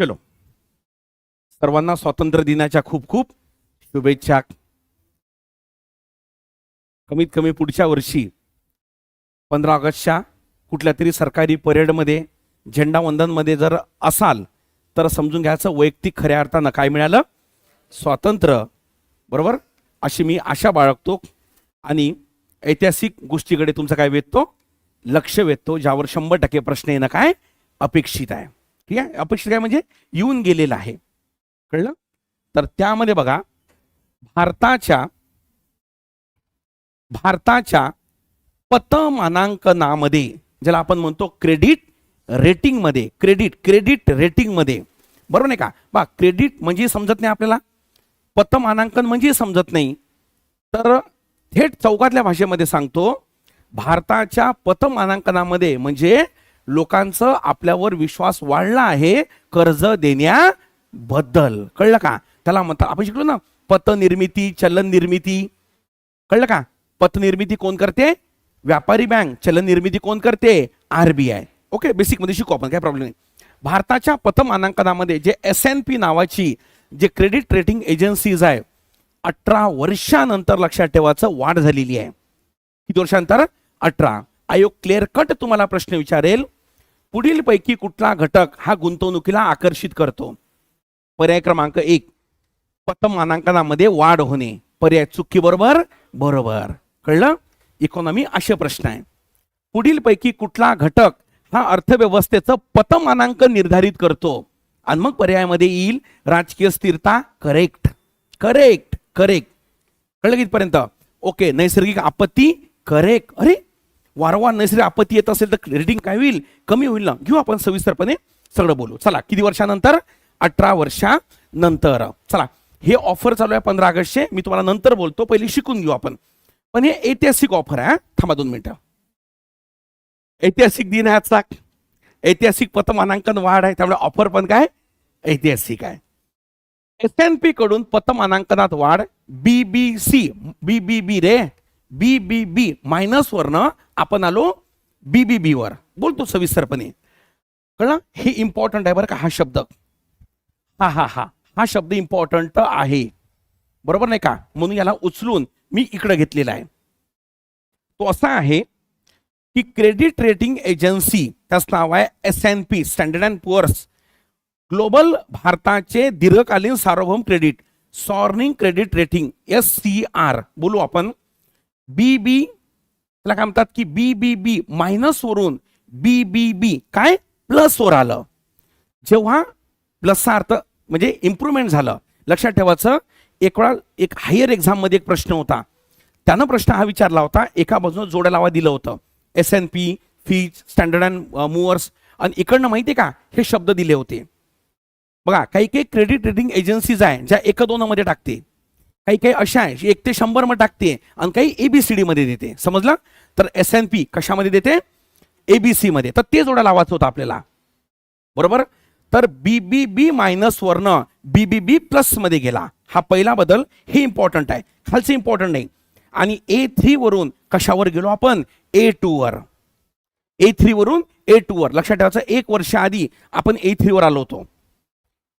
चलो. सर्वांना स्वातंत्र्य दिनाच्या खूप खूप शुभेच्छा. कमीत कमी पुढच्या वर्षी पंधरा ऑगस्टच्या कुठल्या तरी सरकारी परेडमध्ये झेंडावंदनमध्ये जर असाल तर समजून घ्यायचं वैयक्तिक खऱ्या अर्थानं काय मिळालं? स्वातंत्र्य. बरोबर? अशी मी आशा बाळगतो. आणि ऐतिहासिक गोष्टीकडे तुमचं काय वेधतो? लक्ष वेधतो ज्यावर शंभर टक्के प्रश्न येणं काय? अपेक्षित आहे. ठीक आहे? अपेक्षित काय म्हणजे येऊन गेलेलं आहे. कळलं? तर त्यामध्ये बघा भारताच्या भारताच्या पतमानांकनामध्ये ज्याला आपण म्हणतो क्रेडिट रेटिंगमध्ये क्रेडिट क्रेडिट रेटिंगमध्ये बरोबर नाही का? बा क्रेडिट म्हणजे समजत नाही आपल्याला. पतमानांकन म्हणजे समजत नाही. तर थेट चौकातल्या भाषेमध्ये सांगतो भारताच्या पतमानांकनामध्ये म्हणजे लोकांचं आपल्यावर विश्वास वाढला आहे कर्ज देण्याबद्दल. कळलं का? त्याला म्हणतात आपण शिकलो ना पतनिर्मिती चलन निर्मिती कळलं का? पतनिर्मिती कोण करते? व्यापारी बँक. चलन निर्मिती कोण करते? आरबीआय ओके बेसिकमध्ये शिकू आपण काय प्रॉब्लेम नाही. भारताच्या पतमानांकनामध्ये जे एस एन पी नावाची जे क्रेडिट रेटिंग एजन्सीज आहे अठरा वर्षानंतर लक्षात ठेवायचं वाढ झालेली आहे. किती वर्षानंतर? अठरा. आयोग क्लिअर कट तुम्हाला प्रश्न विचारेल पुढील पैकी कुठला घटक हा गुंतवणुकीला आकर्षित करतो? पर्याय क्रमांक एक पतमानांकनामध्ये वाढ होणे. पर्याय चुकी बरोबर. बरोबर कळलं? इकॉनॉमी असे प्रश्न आहे. पुढील पैकी कुठला घटक हा अर्थव्यवस्थेचं पतमानांक निर्धारित करतो? आणि मग पर्यायामध्ये येईल राजकीय स्थिरता. करेक्ट करेक्ट करेक्ट कळलं कितपर्यंत? ओके नैसर्गिक आपत्ती. करेक्ट अरे वारंवार नैसर्गिक आपत्ती येत असेल तर रेटिंग काय होईल? कमी होईल ना. घेऊ आपण सविस्तरपणे. सगळं बोलू. चला किती वर्षानंतर? अठरा वर्षानंतर. चला हे ऑफर चालू आहे पंधरा ऑगस्टचे. मी तुम्हाला नंतर बोलतो. पहिले शिकून घेऊ आपण. पण हे ऐतिहासिक ऑफर आहे थांबा दोन मिनिटं. ऐतिहासिक दिन आहे आजचा. ऐतिहासिक पतमानांकन वाढ आहे. त्यामुळे ऑफर पण काय? ऐतिहासिक आहे. एस एन पी कडून पतमानांकनात वाढ. बी बी सी बी बी बी रे. बी बी बी. मायनसवरनं आपण आलो बी बी बी वर. बोलतो सविस्तरपणे. कळलं? हे इम्पॉर्टंट आहे बरं का हा शब्द. हा हा हा. हा शब्द इम्पॉर्टंट आहे. बरोबर नाही का? म्हणून याला उचलून मी इकडं घेतलेला आहे. तो असा आहे की क्रेडिट रेटिंग एजन्सी त्याचं नाव आहे S N P standard and Poor's global भारताचे दीर्घकालीन सार्वभौम credit सॉर्निंग credit rating S C R बोलू आपण. बी बी. त्याला काय म्हणतात की बी बी बी. मायनस वरून बी बी बी. काय? प्लस वर आलं. जेव्हा प्लसचा अर्थ म्हणजे इम्प्रुव्हमेंट झालं. लक्षात ठेवायचं एक वेळा एक हायर एक्झाममध्ये एक प्रश्न होता. त्यानं प्रश्न हा विचारला होता. एका बाजूनं जोड्या लावा दिलं होतं. S N P fees standard and movers आणि इकडनं माहिती का? हे शब्द दिले होते. बघा काही काही क्रेडिट रेटिंग एजन्सीज आहे ज्या एक दोन मध्ये टाकते. काही काही अशा आहे एक ते शंभरमध्ये टाकते आणि काही एबीसीडी मध्ये देते. समजलं? तर एस एन पी कशामध्ये देते? एबीसी मध्ये. तर ते जोडा लावायचं होतं आपल्याला. बरोबर? तर बी बी बी मायनस वर्ण बी बी बी प्लसमध्ये गेला. हा पहिला बदल हे इम्पॉर्टंट आहे. खालचं इम्पॉर्टंट नाही. आणि ए थ्री वरून कशावर गेलो आपण? ए टू वर. ए थ्री वरून ए टू वर. लक्षात ठेवायचं एक वर्ष आधी आपण ए थ्री वर आलो होतो.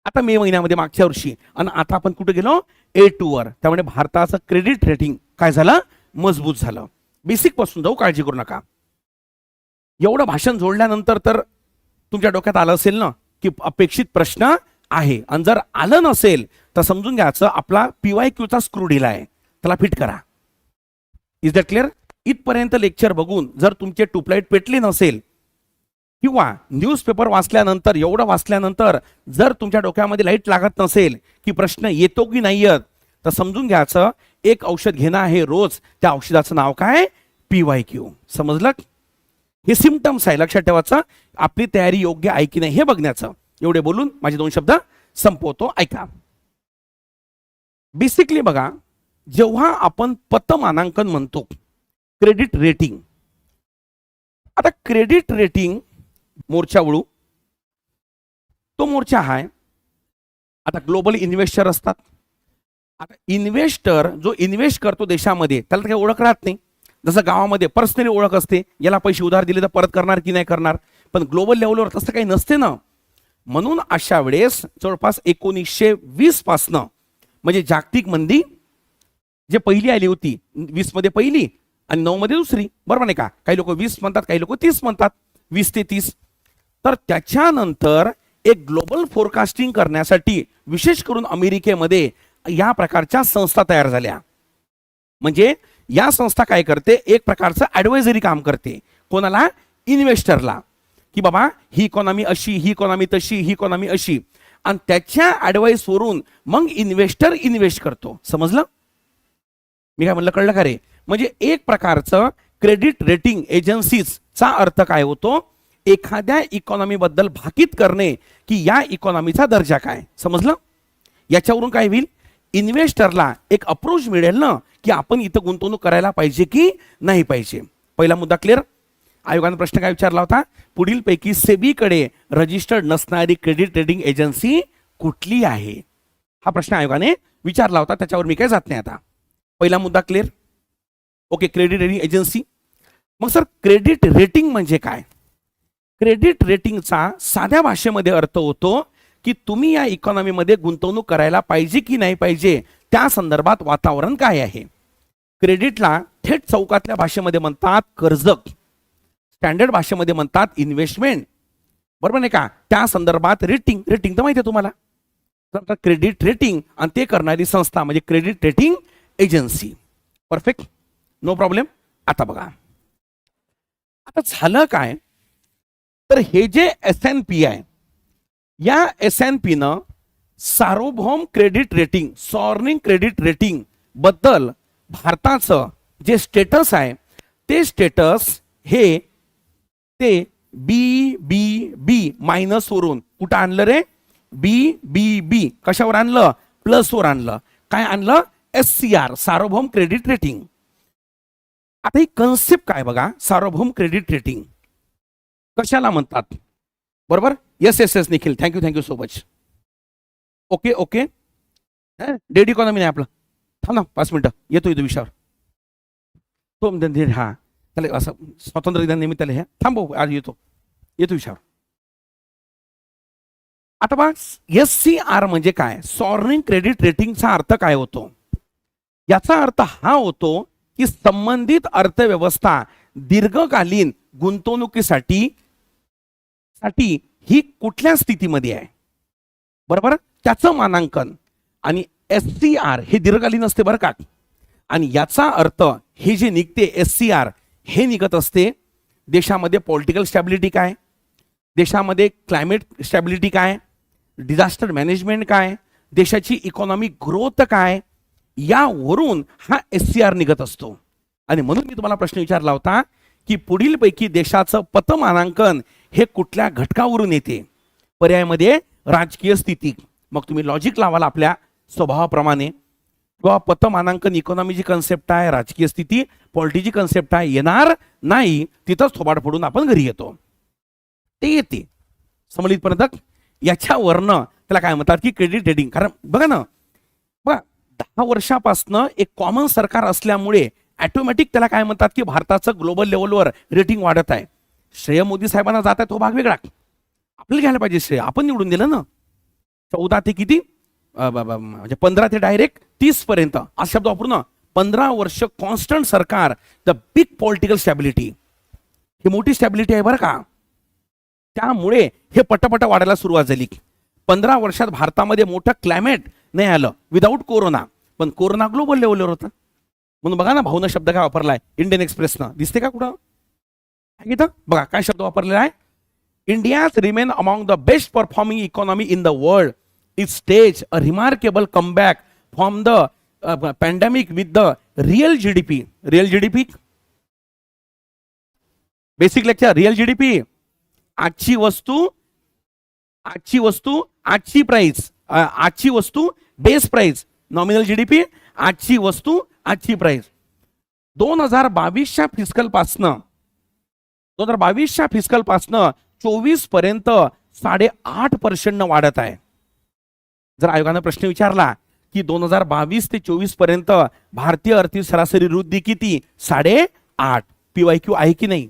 आता मे महिन्यामध्ये मागच्या वर्षी. आणि आता आपण कुठे गेलो? ए टू वर. त्यामुळे भारताचं क्रेडिट रेटिंग काय झालं? मजबूत झालं. बेसिकपासून जाऊ काळजी करू नका. एवढं भाषण जोडल्यानंतर तर तुमच्या डोक्यात आलं असेल ना की अपेक्षित प्रश्न आहे. आणि जर आलं नसेल तर समजून घ्यायचं आपला पीवाय क्यूचा स्क्रू ढिला आहे. त्याला फिट करा. इज दॅट क्लिअर इथपर्यंत लेक्चर बघून जर तुमचे ट्यूबलाईट पेटली नसेल किंवा न्यूजपेपर वाचल्यानंतर एवढं वाचल्यानंतर जर तुमच्या डोक्यामध्ये लाइट लागत नसेल की प्रश्न येतो की नाही येत तर समजून घ्यायचं एक औषध घेणं आहे रोज त्या औषधाचं नाव काय? P Y Q. समजलं? हे सिमटम्स आहे लक्षात ठेवायचं. आपली तयारी योग्य आहे की नाही हे बघण्याचं. एवढे बोलून माझे दोन शब्द संपवतो. ऐका. बेसिकली बघा जेव्हा आपण पतमानांकन म्हणतो क्रेडिट रेटिंग आता क्रेडिट रेटिंग मोर्चा वळू. तो मोर्चा आहे आता ग्लोबल इन्व्हेस्टर असतात. आता इन्व्हेस्टर जो इन्व्हेस्ट करतो देशामध्ये त्याला तर काही ओळख राहत नाही. जसं गावामध्ये पर्सनली ओळख असते याला पैसे उधार दिले तर परत करणार की नाही करणार. पण ग्लोबल लेवलवर तसं काही नसते ना. म्हणून अशा वेळेस जवळपास एकोणीसशे वीस पासनं म्हणजे जागतिक मंदी जे पहिली आली होती वीसमध्ये पहिली आणि नऊ मध्ये दुसरी. बरोबर नाही का? काही लोक वीस म्हणतात काही लोक तीस म्हणतात. वीस ते तीस. तर त्याच्यानंतर एक ग्लोबल फोरकास्टिंग करण्यासाठी विशेष करून अमेरिकेमध्ये या प्रकारच्या संस्था तयार झाल्या. म्हणजे या संस्था काय करते? एक प्रकारचं ॲडवायझरी काम करते. कोणाला? इन्व्हेस्टरला की बाबा ही इकॉनॉमी अशी ही इकॉनॉमी तशी ही इकॉनॉमी अशी. आणि त्याच्या ॲडवाईसवरून मग इन्व्हेस्टर इन्व्हेस्ट करतो. समजलं? मी काय म्हणलं कळलं का रे? म्हणजे एक प्रकारचं क्रेडिट रेटिंग एजन्सीजचा अर्थ काय होतो? एखाद्या इकॉनॉमीबद्दल भाकीत करणे की या इकॉनॉमीचा दर्जा काय? समजलं? याच्यावरून काय होईल? इन्व्हेस्टरला एक अप्रोच मिळेल ना की आपण इथं गुंतवणूक करायला पाहिजे की नाही पाहिजे. पहिला मुद्दा क्लिअर आयोगाने प्रश्न काय विचारला होता? पुढीलपैकी सेबीकडे रजिस्टर्ड नसणारी क्रेडिट रेटिंग एजन्सी कुठली आहे? हा प्रश्न आयोगाने विचारला होता त्याच्यावर मी काय जात नाही आता. पहिला मुद्दा clear okay credit rating agency मग सर क्रेडिट रेटिंग म्हणजे काय? क्रेडिट रेटिंगचा साध्या भाषेमध्ये अर्थ होतो की तुम्ही या इकॉनॉमीमध्ये गुंतवणूक करायला पाहिजे की नाही पाहिजे त्या संदर्भात वातावरण काय आहे? क्रेडिटला थेट चौकातल्या भाषेमध्ये म्हणतात कर्ज. स्टँडर्ड भाषेमध्ये म्हणतात इन्व्हेस्टमेंट. बरोबर नाही का? त्या संदर्भात रेटिंग रेटिंग तर माहिती आहे तुम्हाला. क्रेडिट रेटिंग आणि ते करणारी संस्था म्हणजे credit rating agency. Perfect? No problem? आता बघा. आता झालं काय? तर हे जे एस एन पी आहे या एस एन पीनं सार्वभौम क्रेडिट रेटिंग सॉर्निंग क्रेडिट रेटिंगबद्दल भारताचं जे स्टेटस आहे ते स्टेटस हे ते बी बी बी मायनस वरून कुठं आणलं रे? बी बी बी कशावर आणलं? प्लस वर आणलं. काय आणलं? एस सी आर सार्वभौम क्रेडिट रेटिंग. आता ही कन्सेप्ट काय बघा? सार्वभौम क्रेडिट रेटिंग कशाला म्हणतात? बरोबर? Yes yes yes Nikhil. Thank you thank you so much okay okay dead economy नाही आपलं. थांब ना पाच मिनटं. येतो येतो विषयावर तो हा. त्याला असं स्वातंत्र्य दिन निमित्ताने हे. थांबव आज येतो. येतो विषयावर आता बघा एस सी आर म्हणजे काय? सॉर्निंग क्रेडिट रेटिंगचा अर्थ काय होतो? याचा अर्थ हा होतो की संबंधित अर्थव्यवस्था दीर्घकालीन गुंतवणुकीसाठी साठी ही कुठल्या स्थितीमध्ये आहे? बरोबर? त्याचं मानांकन आणि एस सी आर हे दीर्घकालीन असते बरं का? आणि याचा अर्थ हे जे निघते एस सी आर हे निघत असते देशामध्ये पॉलिटिकल स्टॅबिलिटी काय? देशामध्ये क्लायमेट स्टॅबिलिटी काय? डिझास्टर मॅनेजमेंट काय? देशाची इकॉनॉमिक ग्रोथ काय? यावरून हा एस सी आर निघत असतो. आणि म्हणून मी तुम्हाला प्रश्न विचारला होता की पुढीलपैकी देशाचं पतमानांकन हे कुठल्या घटकावरून येते? पर्यायामध्ये राजकीय स्थिती. मग तुम्ही लॉजिक लावाल आपल्या स्वभावाप्रमाणे. किंवा पतमानांकन इकॉनॉमीची कन्सेप्ट आहे राजकीय स्थिती पॉलिटीची कन्सेप्ट आहे येणार नाही तिथंच थोबाड फोडून आपण घरी येतो. ते येते. समलित पर्यंत याच्यावरनं त्याला काय म्हणतात की क्रेडिट रेटिंग कारण बघा ना दहा वर्षापासनं एक कॉमन सरकार असल्यामुळे ॲटोमॅटिक त्याला काय म्हणतात की भारताचं ग्लोबल लेवलवर रेटिंग वाढत आहे. श्रेय मोदी साहेबांना जात आहे तो भाग वेगळा. आपल्याला घ्यायला पाहिजे श्रेय. आपण निवडून दिलं ना. चौदा ते किती? म्हणजे पंधरा ते डायरेक्ट तीस पर्यंत. हा शब्द वापरू ना. पंधरा वर्ष कॉन्स्टंट सरकार द बिग पॉलिटिकल स्टॅबिलिटी ही मोठी स्टॅबिलिटी आहे बरं का. त्यामुळे हे पटपट वाढायला सुरुवात झाली. पंधरा वर्षात भारतामध्ये मोठं क्लायमेट नाही आलं. विदाऊट कोरोना पण कोरोना ग्लोबल लेवलवर होतं. म्हणून बघा ना भाऊन शब्द काय वापरलाय? इंडियन एक्सप्रेसनं दिसते का कुठं? इथं. बघा काय शब्द वापरलेला आहे? India's remain among the best performing economy in the world is stage a remarkable comeback from the pandemic with the real GDP real GDP basic lecture real GDP आजची वस्तू आजची वस्तू आजची प्राइस आजची वस्तू बेस प्राईज नॉमिनल जीडीपी आजची वस्तू आजची प्राइस दोन हजार बावीसच्या फिस्कलपासनं दोन हजार बावीसच्या फिस्कलपासनं चोवीसपर्यंत साडेआठ पर्सेंटनं वाढत आहे. जर आयोगानं प्रश्न विचारला की दोन हजार बावीस ते चोवीसपर्यंत भारतीय अर्थी सरासरी वृद्धी किती? साडेआठ. पीवाय क्यू आहे की नाही?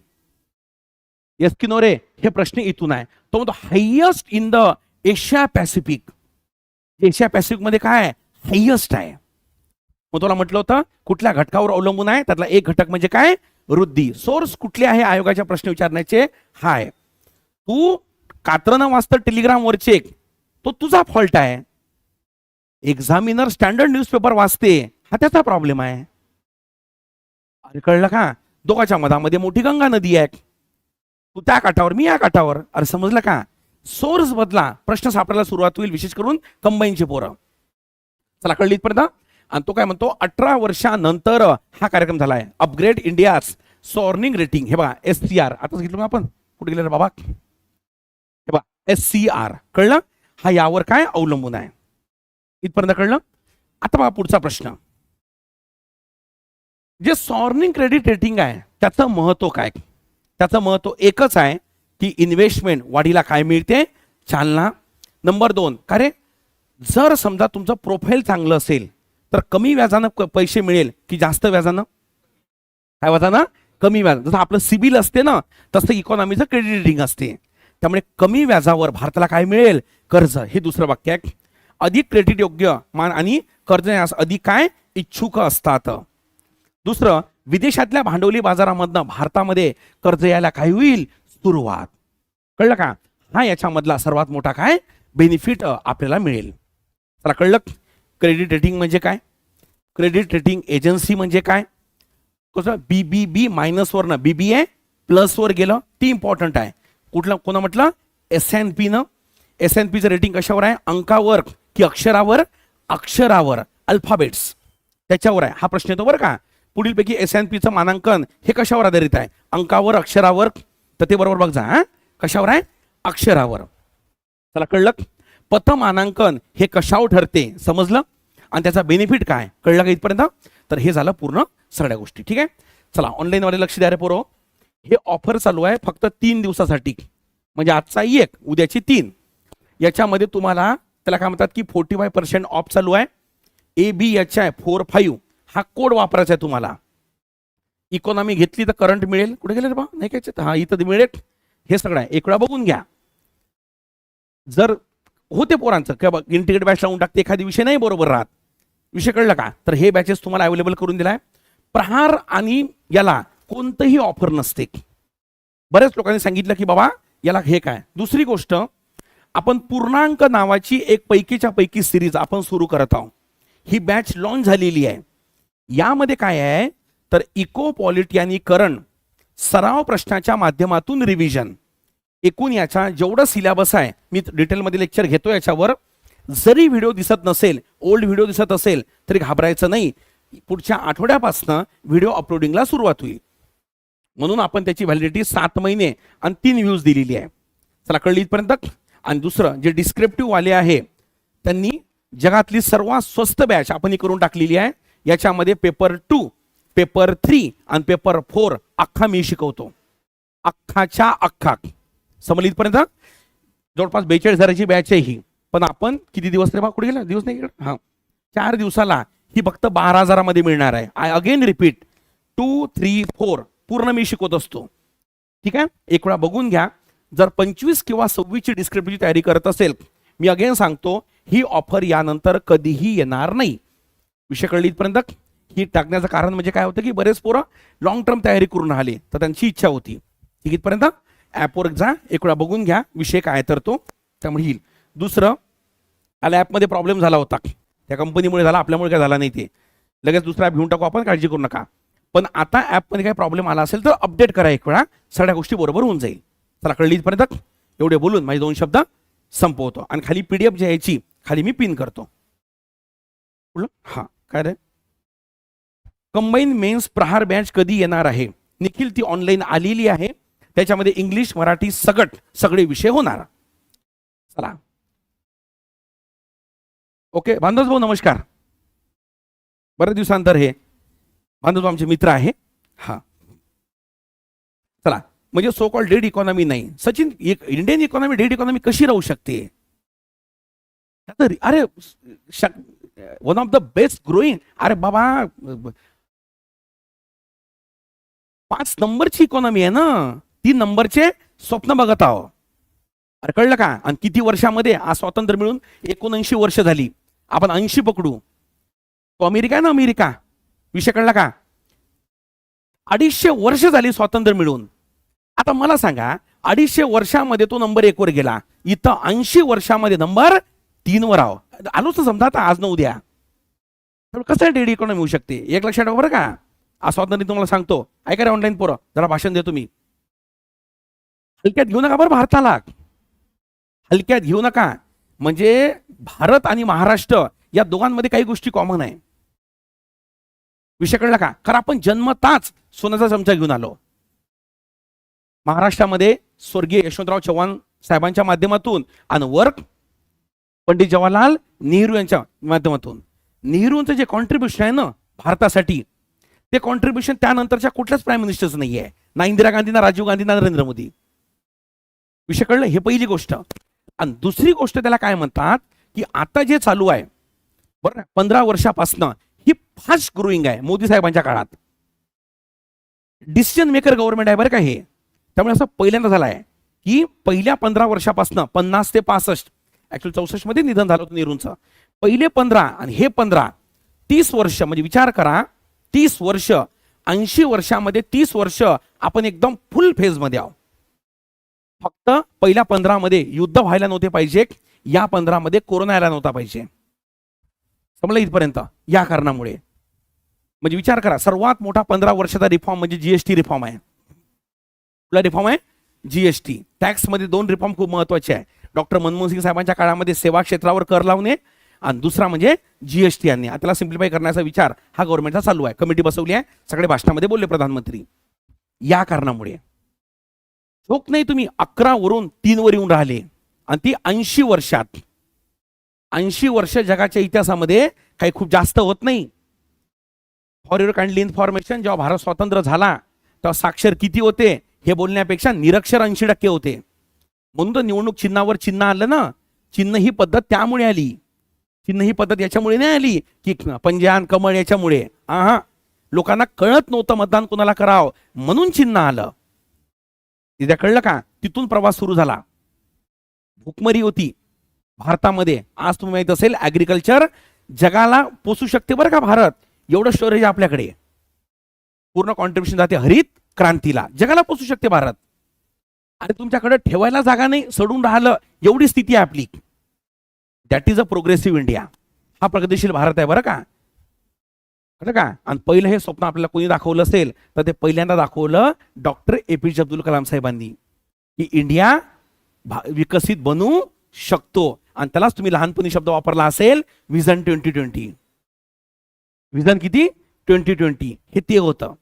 येस की नो रे? हे प्रश्न इथून आहे. तो म्हणतो highest in the Asia Pacific Asia पॅसिफिकमध्ये काय आहे? हायस्ट आहे. मग तुला म्हटलं होतं कुठल्या घटकावर अवलंबून आहे? त्यातला एक घटक म्हणजे काय? वृद्धी. सोर्स कुठले आहे? आयोगाच्या प्रश्न विचारण्याचे हाय. तू कात्रनं वाचतं टेलिग्राम वर चेक तो तुझा फॉल्ट आहे. एक्झामिनर स्टँडर्ड न्यूजपेपर वाचते. हा त्याचा प्रॉब्लेम आहे. अरे कळलं का? दोघाच्या मधामध्ये मोठी गंगा नदी आहे. तू त्या काठावर मी या काठावर. अरे समजलं का? सोर्स बदला प्रश्न सापडायला सुरुवात होईल विशेष करून कंबाईनचे पोरं. चला कळली इथपर्यंत? आणि तो काय म्हणतो अठरा वर्षानंतर हा कार्यक्रम झालाय. अपग्रेड इंडियाज सॉर्निंग रेटिंग हे बघा एस सी आर आता घेतलं आपण. कुठे गेलं बाबा? हे बघा एस सी आर कळलं? हा यावर काय अवलंबून आहे? इथपर्यंत कळलं? आता बघा पुढचा प्रश्न. जे सॉर्निंग क्रेडिट रेटिंग आहे त्याचं महत्त्व काय? त्याचं महत्त्व एकच आहे की इन्व्हेस्टमेंट वाढीला काय मिळते? चालना नंबर दोन. का रे? जर समजा तुमचं प्रोफाईल चांगलं असेल तर कमी व्याजानं पैसे मिळेल की जास्त व्याजानं? काय व्याजानं? कमी व्याज जसं आपलं सिबिल असते ना तसं इकॉनॉमीचं क्रेडिट रेटिंग असते. त्यामुळे कमी व्याजावर भारताला काय मिळेल? कर्ज. हे दुसरं वाक्य आहे. अधिक क्रेडिट योग्य मान आणि कर्ज देण्यास अधिक काय? इच्छुक असतात. दुसरं विदेशातल्या भांडवली बाजारामधनं भारतामध्ये कर्ज यायला काय होईल? सुरुवात. कळलं का? हा याच्यामधला सर्वात मोठा काय? बेनिफिट आपल्याला मिळेल. चला कळलं? क्रेडिट रेटिंग म्हणजे काय? क्रेडिट रेटिंग एजन्सी म्हणजे काय? कसं? बी बी बी मायनसवरनं बी बी ए प्लसवर गेलं ती इम्पॉर्टंट आहे. कुठलं कोणा म्हटलं? एस एन पीनं एस एन पीचं रेटिंग कशावर आहे? अंकावर की अक्षरावर? अक्षरावर. अल्फाबेट्स त्याच्यावर आहे. हा प्रश्न येतो बरं का? पुढीलपैकी एस एन पीचं मानांकन हे कशावर आधारित आहे? अंकावर अक्षरावर? तर ते बरोबर बघ जा हा. कशावर आहे? अक्षरावर. चला कळलं? पतमानांकन हे कशावर ठरते? समजलं? आणि त्याचा बेनिफिट काय? कळलं का इथपर्यंत? तर हे झालं पूर्ण सगळ्या गोष्टी. ठीक आहे? चला ऑनलाईनवाले लक्ष द्या रे पोरो. हे ऑफर चालू आहे फक्त तीन दिवसासाठी. म्हणजे आजचा एक उद्याची तीन. याच्यामध्ये तुम्हाला त्याला काय म्हणतात की फोर्टी फाय पर्सेंट ऑफ चालू आहे. A B H I four five हा कोड वापरायचा आहे तुम्हाला. इकॉनॉमी घेतली तर करंट मिळेल. कुठे गेले रे बा? नाही काय हा इथं मिळेल. हे सगळं आहे. एक वेळा बघून घ्या. जर होते पोरांचं किंवा इंटिग्रेट बॅच लावून टाकते एखादी विषय नाही बरोबर राहत. विषय कळला का? तर हे बॅचेस तुम्हाला अवेलेबल करून दिलाय. प्रहार आणि याला कोणतंही ऑफर नसते. बऱ्याच लोकांनी सांगितलं की बाबा याला हे काय? दुसरी गोष्ट आपण पूर्णांक नावाची एक पैकीच्या पैकी सिरीज आपण सुरू करत आहोत. ही बॅच लॉन्च झालेली आहे. यामध्ये काय आहे? तर इको पॉलिटी सराव प्रश्नाच्या माध्यमातून रिव्हिजन एकूण याचा जेवढं सिलेबस आहे मी डिटेलमध्ये लेक्चर घेतो याच्यावर. जरी व्हिडिओ दिसत नसेल ओल्ड व्हिडिओ दिसत असेल तरी घाबरायचं नाही. पुढच्या आठवड्यापासून व्हिडिओ अपलोडिंगला सुरुवात होईल. म्हणून आपण त्याची व्हॅलिडिटी सात महिने आणि तीन व्ह्यूज दिलेली आहे. चला कळली इथपर्यंत? आणि दुसरं जे डिस्क्रिप्टिव्ह वाले आहे त्यांनी जगातली सर्वात स्वस्त बॅच आपण ही करून टाकलेली आहे. याच्यामध्ये पेपर टू पेपर थ्री आणि पेपर फोर अख्खा मी शिकवतो. अख्खाच्या अख्खा. समजली इथपर्यंत जवळपास बेचाळीस हजाराची बॅच आहे ही. पण आपण किती दिवस रे बा? कुठे गेला? दिवस नाही गेला? हां. चार दिवसाला ही फक्त बारा हजारामध्ये मिळणार आहे. I again repeat two three four पूर्ण मी शिकवत असतो. ठीक आहे? एक वेळा बघून घ्या. जर पंचवीस किंवा सव्वीसची डिस्क्रिप्टची तयारी करत असेल मी अगेन सांगतो ही ऑफर यानंतर कधीही येणार नाही. विषय कळली इथपर्यंत ही टाकण्याचं कारण म्हणजे काय होतं की बरेच पोरं लॉंग टर्म तयारी करून राहिले. तर त्यांची इच्छा होती. ठीक इथपर्यंत ॲपवर जा एक वेळा बघून घ्या विषय काय तर तो त्यामुळे येईल. दुसरं आला ॲपमध्ये प्रॉब्लेम झाला होता. त्या कंपनीमुळे झाला आपल्यामुळे काय झाला नाही ते. लगेच दुसरा ॲप घेऊन टाकू आपण काळजी करू नका. पण आता ॲपमध्ये काही प्रॉब्लेम आला असेल तर अपडेट करा एक वेळा. सगळ्या गोष्टी बरोबर होऊन जाईल. चला कळली इथपर्यंत? एवढे बोलून माझे दोन शब्द संपवतो. आणि खाली पी डी एफ जी यायची खाली मी पिन करतो. हां काय रे? कंबाईन मेन्स प्रहार बॅच कधी येणार आहे? निखिल ती ऑनलाईन आलेली आहे. त्याच्यामध्ये इंग्लिश मराठी सगट सगळे विषय होणार. चला. ओके बांधव भाऊ नमस्कार. बऱ्याच दिवसांतर हे. बांधव आमचे मित्र आहे. हा. चला. म्हणजे सो कॉल डेड इकॉनॉमी नाही. सचिन एक इंडियन इकॉनॉमी डेड इकॉनॉमी कशी राहू शकते? अरे one of the best growing अरे बाबा पाच नंबरची इकॉनॉमी आहे ना तीन नंबरचे स्वप्न बघत आहो. अरे कळलं का? आणि किती वर्षामध्ये आज स्वातंत्र्य मिळून एकोणऐंशी वर्ष झाली. आपण ऐंशी पकडू. तो अमेरिका आहे ना अमेरिका? विषय कळला का? अडीचशे वर्ष झाली स्वातंत्र्य मिळून. आता मला सांगा अडीचशे वर्षामध्ये तो नंबर एक वर गेला. इथं ऐंशी वर्षामध्ये नंबर तीन वर आहो. आलोच तर समजा आता आज न उद्या. तर कसं डेडी इकॉनॉमी होऊ शकते? एक लक्षात बरं का. आज तुम्हाला सांगतो. ऐका रे ऑनलाईन पोरं जरा भाषण देतो मी हलक्यात घेऊ नका बरं भारताला. हलक्यात घेऊ नका. म्हणजे भारत आणि महाराष्ट्र या दोघांमध्ये काही गोष्टी कॉमन आहे. विषय कळला का? कारण आपण जन्मताच सोन्याचा चमचा घेऊन आलो. महाराष्ट्रामध्ये स्वर्गीय यशवंतराव चव्हाण साहेबांच्या माध्यमातून आणि वर्क पंडित जवाहरलाल नेहरू यांच्या माध्यमातून. नेहरूंचं जे कॉन्ट्रीब्युशन आहे ना भारतासाठी ते कॉन्ट्रीब्युशन त्यानंतरच्या कुठल्याच प्राईम मिनिस्टरचं नाही आहे ना इंदिरा गांधी ना राजीव गांधी ना नरेंद्र मोदी. विषय कळलं? हे पहिली गोष्ट. आणि दुसरी गोष्ट त्याला काय म्हणतात? की आता जे चालू आहे बरं पंधरा वर्षापासनं ही फास्ट ग्रोईंग आहे मोदी साहेबांच्या काळात. डिसिजन मेकर गव्हर्नमेंट आहे बरं का हे. त्यामुळे असं पहिल्यांदा झालं आहे की पहिल्या पंधरा वर्षापासनं पन्नास ते पासष्ट ऍक्च्युअली चौसष्टमध्ये निधन झालं होतं नेहरूंचं. पहिले पंधरा आणि हे पंधरा तीस वर्ष म्हणजे विचार करा तीस वर्ष ऐंशी वर्षामध्ये तीस वर्ष आपण एकदम फुल फेजमध्ये आहोत. फक्त पहिल्या पंधरामध्ये युद्ध व्हायला नव्हते पाहिजे या पंधरामध्ये कोरोना यायला नव्हता पाहिजे. समजलं इथपर्यंत? या कारणामुळे. म्हणजे विचार करा सर्वात मोठा पंधरा वर्षाचा रिफॉर्म म्हणजे जीएसटी रिफॉर्म आहे. कुठला रिफॉर्म आहे? जीएसटी टॅक्समध्ये दोन रिफॉर्म खूप महत्त्वाचे आहे. डॉक्टर मनमोहन सिंग साहेबांच्या काळामध्ये सेवा क्षेत्रावर कर लावणे आणि दुसरा म्हणजे जीएसटी आणणे आता त्याला सिम्प्लिफाय करण्याचा विचार हा गव्हर्नमेंटचा चालू आहे. कमिटी बसवली आहे. सगळे भाषणामध्ये बोलले प्रधानमंत्री. या कारणामुळे. ठोक नाही तुम्ही. अकरा वरून तीन वर येऊन राहिले. आणि ती ऐंशी वर्षात. ऐंशी वर्ष जगाच्या इतिहासामध्ये काही खूप जास्त होत नाही. फॉर युअर काइंडली इन्फॉर्मेशन जेव्हा भारत स्वतंत्र झाला तेव्हा साक्षर किती होते? हे बोलण्यापेक्षा निरक्षर ऐंशी टक्के होते. म्हणून तर निवडणूक चिन्हावर चिन्ह आलं ना? चिन्ह ही पद्धत त्यामुळे आली. चिन्ह ही पद्धत याच्यामुळे नाही आली की पंजान कमळ याच्यामुळे. आहा. लोकांना कळत नव्हतं मतदान कोणाला करावं म्हणून चिन्ह आलं. तिथे कळलं का? तिथून प्रवास सुरू झाला. भुकमरी होती भारतामध्ये. आज तुम्ही माहीत असेल ऍग्रिकल्चर जगाला पोचू शकते बरं का भारत? एवढं स्टोरेज आपल्याकडे. पूर्ण कॉन्ट्रीब्युशन जाते हरित क्रांतीला. जगाला पोचू शकते भारत. अरे तुमच्याकडे ठेवायला जागा नाही सडून राहिलं. एवढी स्थिती आहे आपली. That is a progressive India हा प्रगतिशील भारत आहे बरं का? बरं का? आणि पहिलं हे स्वप्न आपल्याला कोणी दाखवलं असेल तर ते पहिल्यांदा दाखवलं डॉक्टर ए पी जे अब्दुल कलाम साहेबांनी. की इंडिया विकसित बनू शकतो. आणि त्यालाच तुम्ही लहानपणी शब्द वापरला असेल विजन ट्वेंटी ट्वेंटी विजन किती? ट्वेंटी ट्वेंटी हे ते होतं.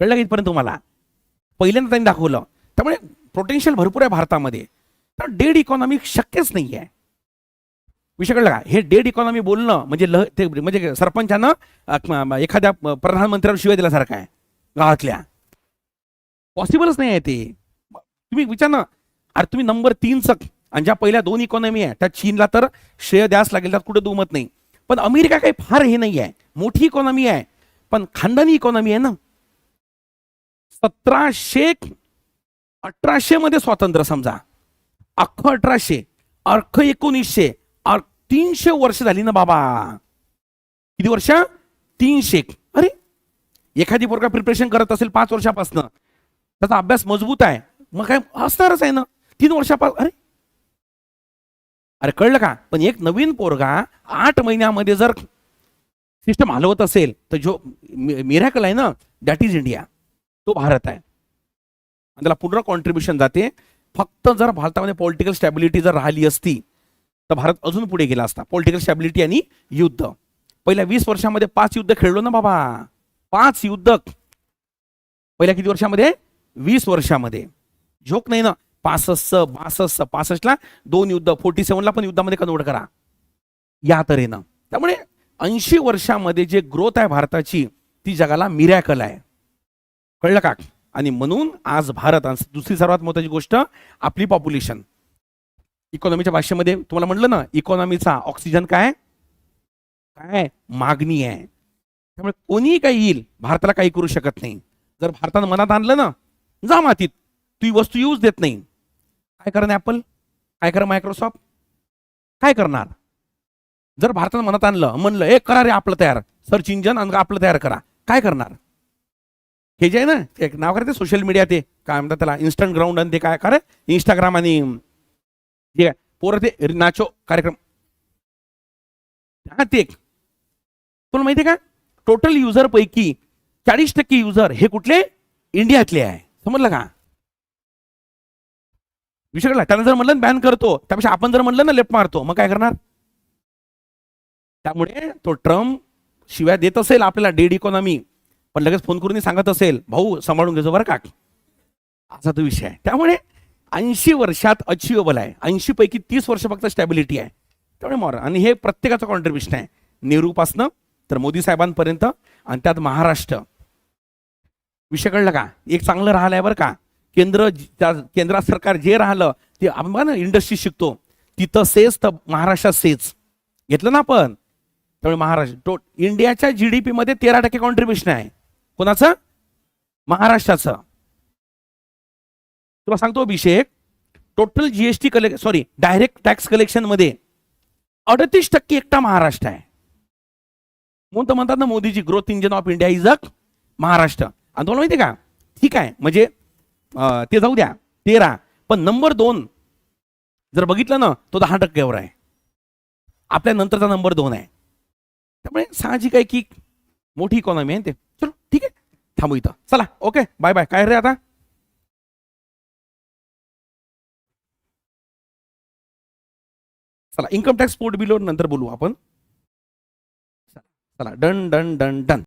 कळलं का इथपर्यंत तुम्हाला? पहिल्यांदा त्यांनी दाखवलं. त्यामुळे पोटेन्शियल भरपूर आहे भारतामध्ये. तर डेड इकॉनॉमी शक्यच नाही आहे विषय कळला का? हे डेड इकॉनॉमी बोलणं म्हणजे लह ते म्हणजे सरपंचानं एखाद्या प्रधानमंत्र्यावर शिवाय दिल्यासारखं आहे. गावातल्या. पॉसिबलच नाही आहे ते. तुम्ही विचार ना. अरे तुम्ही नंबर तीनचं आणि ज्या पहिल्या दोन इकॉनॉमी आहे त्या चीनला तर श्रेय द्यास लागेल त्यात कुठे दुमत नाही. पण अमेरिका काही फार हे नाही आहे मोठी इकॉनॉमी आहे. पण खानदानी इकॉनॉमी आहे ना. सतराशे अठराशे मध्ये स्वातंत्र्य समजा. अख्खं अठराशे अर्ख एकोणीसशे तीनशे वर्ष झाली ना बाबा. किती वर्ष? तीनशे. अरे एखादी पोरगा प्रिपरेशन करत असेल पाच वर्षापासून त्याचा अभ्यास मजबूत आहे. मग काय असणारच आहे ना. तीन वर्षापासून अरे. अरे कळलं का? पण एक नवीन पोरगा आठ महिन्यामध्ये जर सिस्टम हलवत असेल तर जो मिरॅकल आहे ना दॅट इज इंडिया तो भारत आहे. आणि त्याला पूर्ण कॉन्ट्रीब्युशन जाते. फक्त जर भारतामध्ये पॉलिटिकल स्टॅबिलिटी जर राहिली असती तर भारत अजून पुढे गेला असता. पॉलिटिकल स्टॅबिलिटी आणि युद्ध. पहिल्या वीस वर्षामध्ये पाच युद्ध खेळलो ना बाबा. पाच युद्ध. पहिल्या किती वर्षामध्ये? वीस वर्षामध्ये. झोक नाही ना. पासष्ट बासष्ट पासष्टला दोन युद्ध. फोर्टी सेव्हनला पण युद्धामध्ये कन्वर्ट करा. या तऱ्हेनं. त्यामुळे ऐंशी वर्षामध्ये जे ग्रोथ आहे भारताची ती जगाला मिरॅकल आहे. कळलं का? आणि म्हणून आज भारत दुसरी सर्वात महत्वाची गोष्ट आपली पॉप्युलेशन इकॉनॉमीच्या भाषेमध्ये तुम्हाला म्हटलं ना इकॉनॉमीचा ऑक्सिजन काय? काय? मागणी आहे. त्यामुळे कोणीही काही येईल भारताला काही करू शकत नाही. जर भारतानं मनात आणलं ना जा मातीत. तू ही वस्तू यूज देत नाही. काय करणार ॲपल काय करा मायक्रोसॉफ्ट काय करणार? जर भारतात मनात आणलं म्हणलं एक करा रे आपलं तयार. सर्च इंजन आणि आपलं तयार करा. काय करणार? हे जे आहे ना ते नाव करते सोशल मीडिया ते. काय म्हणतात त्याला? इन्स्टंट ग्राउंड आणि ते काय? करे इंस्टाग्राम आणि ठीक आहे पोरं ते नाचो कार्यक्रम हा ते तुला माहिती आहे का टोटल युजर पैकी चाळीस टक्के युजर हे कुठले इंडियातले आहे समजलं का विषय कळला त्यानं जर म्हणलं बॅन करतो त्यापेक्षा आपण जर म्हणलं ना लेफ्ट मारतो मग काय करणार त्यामुळे तो ट्रम्प शिवाय देत असेल आपल्याला डेड इकॉनॉमी पण लगेच फोन करून सांगत असेल भाऊ सांभाळून घेतो बरं का असा तो विषय आहे त्यामुळे ऐंशी वर्षात अचिवेबल आहे. ऐंशी पैकी तीस वर्ष फक्त स्टॅबिलिटी आहे. त्यामुळे मॉर. आणि हे प्रत्येकाचं कॉन्ट्रीब्युशन आहे. नेहरूपासनं तर मोदी साहेबांपर्यंत आणि त्यात महाराष्ट्र. विषय कळलं का? एक चांगलं राहिलं आहे बरं का? केंद्र त्या केंद्र सरकार जे राहिलं ते आपण इंडस्ट्री शिकतो. तिथं सेच तर महाराष्ट्रात सेच. घेतलं ना आपण? त्यामुळे महाराष्ट्र टो इंडियाच्या जी डी पीमध्ये तेरा टक्के कॉन्ट्रीब्युशन आहे. कोणाचं? महाराष्ट्राचं. तुला सांगतो Abhishek total GST collect sorry direct tax कलेक्शनमध्ये अडतीस टक्के एकटा महाराष्ट्र आहे. म्हणून तर म्हणतात ना Modiji growth engine of India is a Maharashtra. आणि तुम्हाला माहिती का? ठीक आहे म्हणजे ते जाऊ द्या तेरा. पण नंबर दोन जर बघितलं ना तो दहा टक्क्यावर आहे. आपल्या नंतरचा नंबर दोन आहे. त्यामुळे साहजिक आहे की मोठी इकॉनॉमी आहे ते. चलो ठीक आहे. थांबू इथं. चला ओके बाय बाय काय रे आता? चला इन्कम टॅक्स पोर्ट बिलो नंतर बोलू आपण. चला डन डन डन डन.